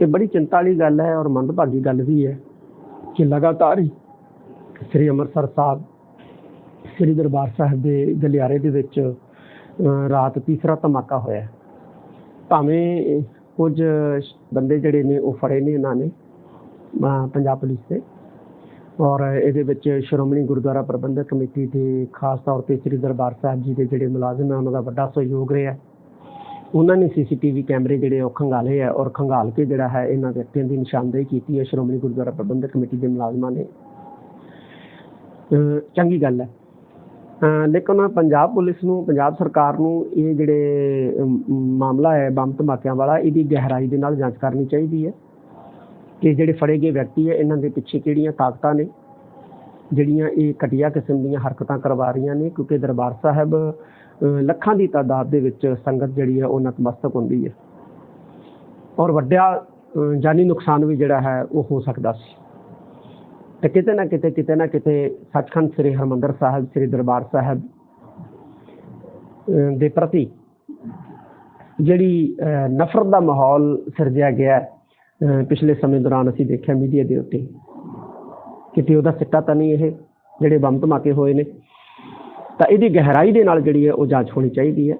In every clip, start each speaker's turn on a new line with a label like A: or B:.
A: ਇਹ ਬੜੀ ਚਿੰਤਾ ਵਾਲੀ ਗੱਲ ਹੈ ਔਰ ਮੰਦਭਾਗੀ ਗੱਲ ਵੀ ਹੈ ਕਿ ਲਗਾਤਾਰ ਹੀ ਸ੍ਰੀ ਅੰਮ੍ਰਿਤਸਰ ਸਾਹਿਬ, ਸ੍ਰੀ ਦਰਬਾਰ ਸਾਹਿਬ ਦੇ ਗਲਿਆਰੇ ਦੇ ਵਿੱਚ ਰਾਤ ਤੀਸਰਾ ਧਮਾਕਾ ਹੋਇਆ ਭਾਵੇਂ ਕੁਝ ਬੰਦੇ ਜਿਹੜੇ ਨੇ ਉਹ ਫੜੇ ਨੇ ਉਹਨਾਂ ਨੇ ਪੰਜਾਬ ਪੁਲਿਸ ਦੇ ਔਰ ਇਹਦੇ ਵਿੱਚ ਸ਼੍ਰੋਮਣੀ ਗੁਰਦੁਆਰਾ ਪ੍ਰਬੰਧਕ ਕਮੇਟੀ ਦੇ ਖਾਸ ਤੌਰ ਤੇ ਸ੍ਰੀ ਦਰਬਾਰ ਸਾਹਿਬ ਜੀ ਦੇ ਜਿਹੜੇ ਮੁਲਾਜ਼ਮ ਹੈ, ਉਹਨਾਂ ਦਾ ਵੱਡਾ ਸਹਿਯੋਗ ਰਿਹਾ ਉਹਨਾਂ ਨੇ ਸੀਸੀਟੀਵੀ ਕੈਮਰੇ ਜਿਹੜੇ ਉਹ ਖੰਗਾਲੇ ਆ ਔਰ ਖੰਗਾਲ ਕੇ ਜਿਹੜਾ ਹੈ ਇਹਨਾਂ ਵਿਅਕਤੀਆਂ ਦੀ ਨਿਸ਼ਾਨਦੇਹੀ ਕੀਤੀ ਹੈ। ਸ਼੍ਰੋਮਣੀ ਗੁਰਦੁਆਰਾ ਪ੍ਰਬੰਧਕ ਕਮੇਟੀ ਦੇ ਮੁਲਾਜ਼ਮਾਂ ਨੇ। ਚੰਗੀ ਗੱਲ ਹੈ। ਲੇਕਿਨ ਪੰਜਾਬ ਪੁਲਿਸ ਨੂੰ, ਪੰਜਾਬ ਸਰਕਾਰ ਨੂੰ ਇਹ ਜਿਹੜੇ ਮਾਮਲਾ ਹੈ ਬੰਬ ਧਮਾਕਿਆਂ ਵਾਲਾ, ਇਹਦੀ ਗਹਿਰਾਈ ਦੇ ਨਾਲ ਜਾਂਚ ਕਰਨੀ ਚਾਹੀਦੀ ਹੈ ਕਿ ਜਿਹੜੇ ਫੜੇ ਗਏ ਵਿਅਕਤੀ ਹੈ, ਇਹਨਾਂ ਦੇ ਪਿੱਛੇ ਕਿਹੜੀਆਂ ਤਾਕਤਾਂ ਨੇ, ਜਿਹੜੀਆਂ ਇਹ ਘਟੀਆ ਕਿਸਮ ਦੀਆਂ ਹਰਕਤਾਂ ਕਰਵਾ ਰਹੀਆਂ ਨੇ, ਕਿਉਂਕਿ ਦਰਬਾਰ ਸਾਹਿਬ ਲੱਖਾਂ ਦੀ ਤਾਦਾਦ ਦੇ ਵਿੱਚ ਸੰਗਤ ਜਿਹੜੀ ਹੈ ਉਹ ਨਤਮਸਤਕ ਹੁੰਦੀ ਹੈ। ਔਰ ਵੱਡਾ ਜਾਨੀ ਨੁਕਸਾਨ ਵੀ ਜਿਹੜਾ ਹੈ ਉਹ ਹੋ ਸਕਦਾ ਸੀ। ਤੇ ਕਿਤੇ ਨਾ ਕਿਤੇ ਕਿਤੇ ਨਾ ਕਿਤੇ ਸੱਚਖੰਡ ਸ੍ਰੀ ਹਰਮੰਦਰ ਸਾਹਿਬ, ਸ੍ਰੀ ਦਰਬਾਰ ਸਾਹਿਬ ਦੇ ਪ੍ਰਤੀ ਜਿਹੜੀ ਨਫ਼ਰਤ ਦਾ ਮਾਹੌਲ ਸਿਰਜਿਆ ਗਿਆ ਪਿਛਲੇ ਸਮੇਂ ਦੌਰਾਨ ਅਸੀਂ ਦੇਖਿਆ ਮੀਡੀਆ ਦੇ ਉੱਤੇ। ਕਿਤੇ ਉਹਦਾ ਸਿੱਟਾ ਤਾਂ ਨਹੀਂ ਇਹ, ਜਿਹੜੇ ਬੰਬ ਧਮਾਕੇ ਹੋਏ ਨੇ। ਤਾਂ ਇਹਦੀ ਗਹਿਰਾਈ ਦੇ ਨਾਲ ਜਿਹੜੀ ਹੈ ਉਹ ਜਾਂਚ ਹੋਣੀ ਚਾਹੀਦੀ ਹੈ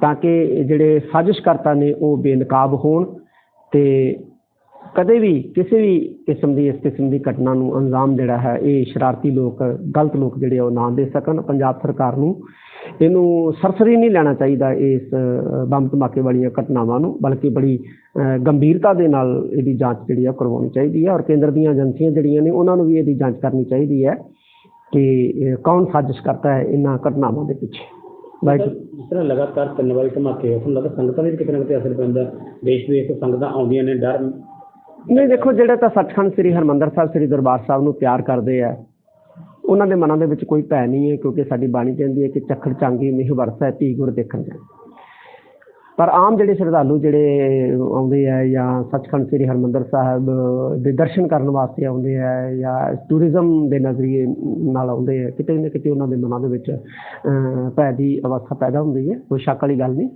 A: ਤਾਂ ਕਿ ਜਿਹੜੇ ਸਾਜ਼ਿਸ਼ਕਰਤਾ ਨੇ ਉਹ ਬੇਨਕਾਬ ਹੋਣ ਤੇ ਕਦੇ ਵੀ ਕਿਸੇ ਵੀ ਕਿਸਮ ਦੀ ਇਸ ਕਿਸਮ ਦੀ ਘਟਨਾ ਨੂੰ ਅੰਜਾਮ ਜਿਹੜਾ ਹੈ ਇਹ ਸ਼ਰਾਰਤੀ ਲੋਕ, ਗਲਤ ਲੋਕ ਜਿਹੜੇ ਆ ਉਹ ਨਾ ਦੇ ਸਕਣ। ਪੰਜਾਬ ਸਰਕਾਰ ਨੂੰ ਇਹਨੂੰ ਸਰਸਰੀ ਨਹੀਂ ਲੈਣਾ ਚਾਹੀਦਾ ਇਸ ਬੰਬ ਧਮਾਕੇ ਵਾਲੀਆਂ ਘਟਨਾਵਾਂ ਨੂੰ, ਬਲਕਿ ਬੜੀ ਗੰਭੀਰਤਾ ਦੇ ਨਾਲ ਇਹਦੀ ਜਾਂਚ ਜਿਹੜੀ ਆ ਕਰਵਾਉਣੀ ਚਾਹੀਦੀ ਹੈ ਔਰ ਕੇਂਦਰ ਦੀਆਂ ਏਜੰਸੀਆਂ ਜਿਹੜੀਆਂ ਨੇ ਉਹਨਾਂ ਨੂੰ ਵੀ ਇਹਦੀ ਜਾਂਚ ਕਰਨੀ ਚਾਹੀਦੀ ਹੈ। ਕਿ ਕੌਣ ਸਾਜ਼ਿਸ਼ ਕਰਤਾ ਹੈ ਇਹਨਾਂ ਘਟਨਾਵਾਂ ਦੇ ਪਿੱਛੇ? ਵਾਹਿਗੁਰੂ
B: ਜਿਸ ਤਰ੍ਹਾਂ ਲਗਾਤਾਰ ਤਿੰਨ ਵਾਰੀ ਧਮਾਕੇ ਤੁਹਾਨੂੰ ਲੱਗਦਾ ਸੰਗਤਾਂ ਦੇ ਵੀ ਕਿਤੇ ਨਾ ਕਿਤੇ ਅਸਰ ਪੈਂਦਾ ਦੇਸ਼ ਵਿਦੇਸ਼ ਤੋਂ ਸੰਗਤਾਂ ਆਉਂਦੀਆਂ ਨੇ ਡਰ
A: ਨਹੀਂ ਦੇਖੋ ਜਿਹੜੇ ਤਾਂ ਸੱਚਖੰਡ ਸ੍ਰੀ ਹਰਮੰਦਰ ਸਾਹਿਬ ਸ੍ਰੀ ਦਰਬਾਰ ਸਾਹਿਬ ਨੂੰ ਪਿਆਰ ਕਰਦੇ ਆ ਉਹਨਾਂ ਦੇ ਮਨਾਂ ਦੇ ਵਿੱਚ ਕੋਈ ਭੈ ਨਹੀਂ ਹੈ ਕਿਉਂਕਿ ਸਾਡੀ ਬਾਣੀ ਕਹਿੰਦੀ ਹੈ ਕਿ ਚੱਖੜ ਚਾਂਗੀ ਮਿਹ ਵਰਸੈ ਧੀ ਗੁਰ ਦੇਖਣ ਜਾ ਪਰ ਆਮ ਜਿਹੜੇ ਸ਼ਰਧਾਲੂ ਜਿਹੜੇ ਆਉਂਦੇ ਆ ਜਾਂ ਸੱਚਖੰਡ ਸ੍ਰੀ ਹਰਮੰਦਰ ਸਾਹਿਬ ਦੇ ਦਰਸ਼ਨ ਕਰਨ ਵਾਸਤੇ ਆਉਂਦੇ ਆ ਜਾਂ ਟੂਰਿਜ਼ਮ ਦੇ ਨਜ਼ਰੀਏ ਨਾਲ ਆਉਂਦੇ ਆ, ਕਿਤੇ ਨਾ ਕਿਤੇ ਉਹਨਾਂ ਦੇ ਮਨਾਂ ਦੇ ਵਿੱਚ ਭੈ ਦੀ ਅਵਸਥਾ ਪੈਦਾ ਹੁੰਦੀ ਹੈ, ਕੋਈ ਸ਼ੱਕ ਵਾਲੀ ਗੱਲ ਨਹੀਂ।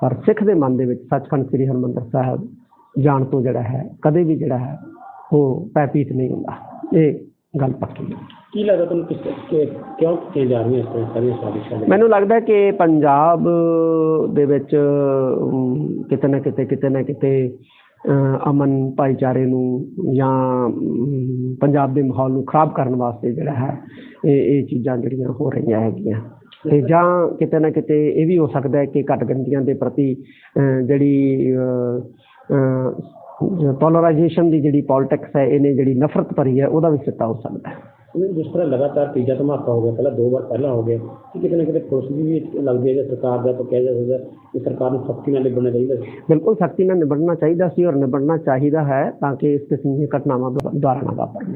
A: ਪਰ ਸਿੱਖ ਦੇ ਮਨ ਦੇ ਵਿੱਚ ਸੱਚਖੰਡ ਸ੍ਰੀ ਹਰਮੰਦਰ ਸਾਹਿਬ ਜਾਣ ਤੋਂ ਜਿਹੜਾ ਹੈ, ਕਦੇ ਵੀ ਜਿਹੜਾ ਹੈ, ਉਹ ਭੈਭੀਤ ਨਹੀਂ ਹੁੰਦਾ। ਇਹ ਗੱਲ ਪੱਕੀ ਹੈ।
B: ਕੀ ਲੱਗਦਾ ਤੁਹਾਨੂੰ ਕਿਸ ਕਿ ਕਿਉਂ ਕੀਤੀਆਂ ਜਾ ਰਹੀਆਂ ਇਸ ਤਰ੍ਹਾਂ ਸਾਰੀਆਂ ਸਾਜ਼ਿਸ਼ਾਂ ਦੇ
A: ਮੈਨੂੰ ਲੱਗਦਾ ਹੈ ਕਿ ਪੰਜਾਬ ਦੇ ਵਿੱਚ ਅਮ, ਕਿਤੇ ਨਾ ਕਿਤੇ ਕਿਤੇ ਨਾ ਕਿਤੇ ਅ, ਅਮਨ ਭਾਈਚਾਰੇ ਨੂੰ ਜਾਂ ਅਮ, ਪੰਜਾਬ ਦੇ ਮਾਹੌਲ ਨੂੰ ਖਰਾਬ ਕਰਨ ਵਾਸਤੇ ਜਿਹੜਾ ਹੈ ਇਹ ਇਹ ਚੀਜ਼ਾਂ ਜਿਹੜੀਆਂ ਹੋ ਰਹੀਆਂ ਹੈਗੀਆਂ। ਤੇ ਜਾਂ ਕਿਤੇ ਨਾ ਕਿਤੇ ਇਹ ਵੀ ਹੋ ਸਕਦਾ ਹੈ ਕਿ ਘੱਟ ਗਿਣਤੀਆਂ ਦੇ ਪ੍ਰਤੀ ਅ, ਜਿਹੜੀ ਪੋਲਰਾਈਜੇਸ਼ਨ ਦੀ ਜਿਹੜੀ ਪੋਲਿਟਿਕਸ ਹੈ ਇਹਨੇ ਜਿਹੜੀ ਨਫ਼ਰਤ ਭਰੀ ਹੈ ਉਹਦਾ ਵੀ ਸਿੱਟਾ ਹੋ ਸਕਦਾ ਹੈ।
B: ਜਿਸ ਤਰ੍ਹਾਂ ਲਗਾਤਾਰ ਤੀਜਾ ਧਮਾਕਾ ਹੋ ਗਿਆ ਪਹਿਲਾਂ ਦੋ ਵਾਰ ਪਹਿਲਾਂ ਹੋ ਗਿਆ ਕਿ ਕਿਤੇ ਨਾ ਕਿਤੇ ਪੁਲਿਸ ਦੀ ਵੀ ਲੱਗਦੀ ਹੈ ਜਾਂ ਸਰਕਾਰ ਦਾ ਆਪਾਂ ਕਹਿ ਜਾ ਸਕਦਾ ਕਿ ਸਰਕਾਰ ਨੂੰ ਸਖਤੀ ਨਾਲ ਨਿਭਣਾ ਚਾਹੀਦਾ ਸੀ।
A: ਬਿਲਕੁਲ ਸਖਤੀ ਨਾਲ ਨਿਬੜਨਾ ਚਾਹੀਦਾ ਸੀ ਔਰ ਨਿਬੜਨਾ ਚਾਹੀਦਾ ਹੈ ਤਾਂ ਕਿ ਇਸ ਕਿਸਮ ਦੀਆਂ ਘਟਨਾਵਾਂ ਦੁਬਾਰਾ ਨਾ ਵਾਪਰਨ।